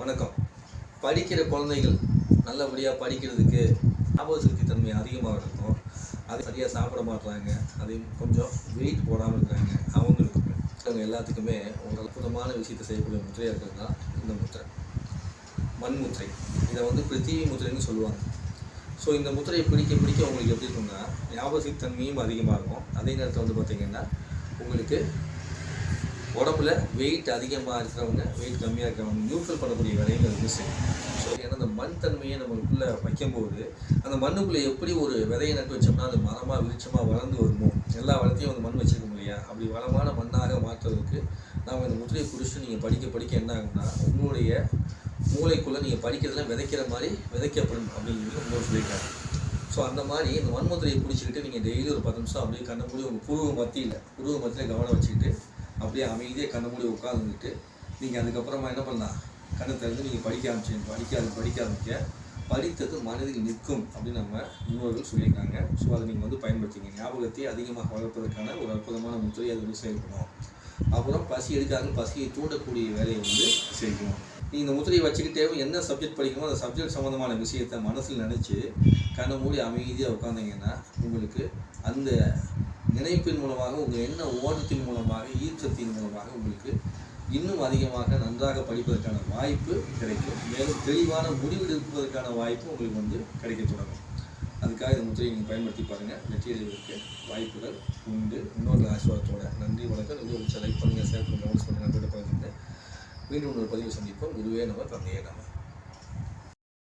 வணக்கம். படிக்கிற குழந்தைகள் நல்லபடியாக படிக்கிறதுக்கு ஞாபக சக்தி தன்மை அதிகமாக இருக்கும். அது சரியாக சாப்பிட மாட்றாங்க. அதையும் கொஞ்சம் வெயிட் போடாமல் இருக்கிறாங்க அவங்களுக்கு அவங்க எல்லாத்துக்குமே ஒரு அற்புதமான விஷயத்தை செய்யக்கூடிய முத்திரையாக இருக்கிறது தான் இந்த முத்திரை. மண் முத்திரை இதை வந்து பிருத்திவி முத்திரைன்னு சொல்லுவாங்க. ஸோ இந்த முத்திரையை பிடிக்க பிடிக்க உங்களுக்கு எப்படி இருக்கும்னா ஞாபக தன்மையும் அதிகமாக இருக்கும். அதே நேரத்தில் வந்து பார்த்திங்கன்னா உங்களுக்கு உடம்புல வெயிட் அதிகமாக இருக்கிறவங்க வெயிட் கம்மியாக இருக்கிறவங்க நியூட்ரல் பண்ணக்கூடிய வேலையும் வந்து செய்யும். ஸோ ஏன்னா அந்த மண் தன்மையை நம்மளுக்குள்ளே வைக்கும்போது அந்த மண்ணுக்குள்ளே எப்படி ஒரு விதையை நட்டு வச்சோம்னா அது மரமாக விருட்சமாக வளர்ந்து வருமோ? எல்லா வளத்தையும் அந்த மண் வச்சிருக்க இல்லையா? அப்படி வளமான மண்ணாக மாற்றுறதுக்கு நாம் இந்த முத்திரையை பிடிச்சி நீங்கள் படிக்க படிக்க என்ன ஆகும்னா உங்களுடைய மூளைக்குள்ளே நீங்கள் படிக்கிறதுல விதைக்கிற மாதிரி விதைக்கப்படும் அப்படிங்கிறது உங்களுக்கு சொல்லியிருக்காங்க ஸோ அந்த மாதிரி இந்த மண்முத்திரையை பிடிச்சிக்கிட்டு நீங்கள் டெய்லி ஒரு பத்து நிமிஷம் அப்படியே கண்ண மூடி உங்கள் புருவ மத்தியில் புருவ மத்தியில் கவனம் வச்சுக்கிட்டு அப்படியே அமைதியாக கண்ணை மூடி உட்காந்துக்கிட்டு நீங்கள் அதுக்கப்புறமா என்ன பண்ணலாம்? கண்ணை திறந்து நீங்கள் படிக்க ஆரம்பிச்சு படிக்க படிக்க ஆரம்பிக்க. படித்தது மனதில் நிற்கும் அப்படின்னு நம்ம முன்னோர்கள் சொல்லியிருக்காங்க. ஸோ அதை நீங்கள் வந்து பயன்படுத்திங்க. ஞாபகத்தை அதிகமாக வளர்ப்பதற்கான ஒரு அற்புதமான முத்திரையை அது வந்து செயல்படும் அப்புறம் பசி எடுக்காது பசியை தூண்டக்கூடிய வேலையை வந்து செய்யணும் நீ இந்த முத்திரையை வச்சுக்கிட்டே என்ன சப்ஜெக்ட் படிக்கணுமோ அந்த சப்ஜெக்ட் சம்மந்தமான விஷயத்தை மனசில் நினச்சி கண்ணை மூடி அமைதியாக உட்காந்தீங்கன்னா உங்களுக்கு அந்த நினைப்பின் மூலமாக உங்கள் எண்ண ஓட்டத்தின் மூலமாக ஈர்த்தத்தின் மூலமாக உங்களுக்கு இன்னும் அதிகமாக நன்றாக படிப்பதற்கான வாய்ப்பு கிடைக்கும். மேலும் தெளிவான முடிவெடுப்பதற்கான வாய்ப்பு உங்களுக்கு வந்து கிடைக்க தொடங்கும். அதுக்காக இந்த முத்திரையை நீங்கள் பயன்படுத்தி பாருங்கள் வெற்றியடைவதற்கு வாய்ப்புகள் உண்டு. இன்னொரு ஆசீர்வாதத்தோட நன்றி வணக்கம். நீங்கள் பிடிச்ச லைக் பண்ணுங்கள் ஷேர் பண்ணுங்கள் பண்ணுங்கள் நண்பர்கிட்ட மீண்டும் ஒரு பதிவு சந்திப்போம். குருவே நம்ம தந்தையே நம்ம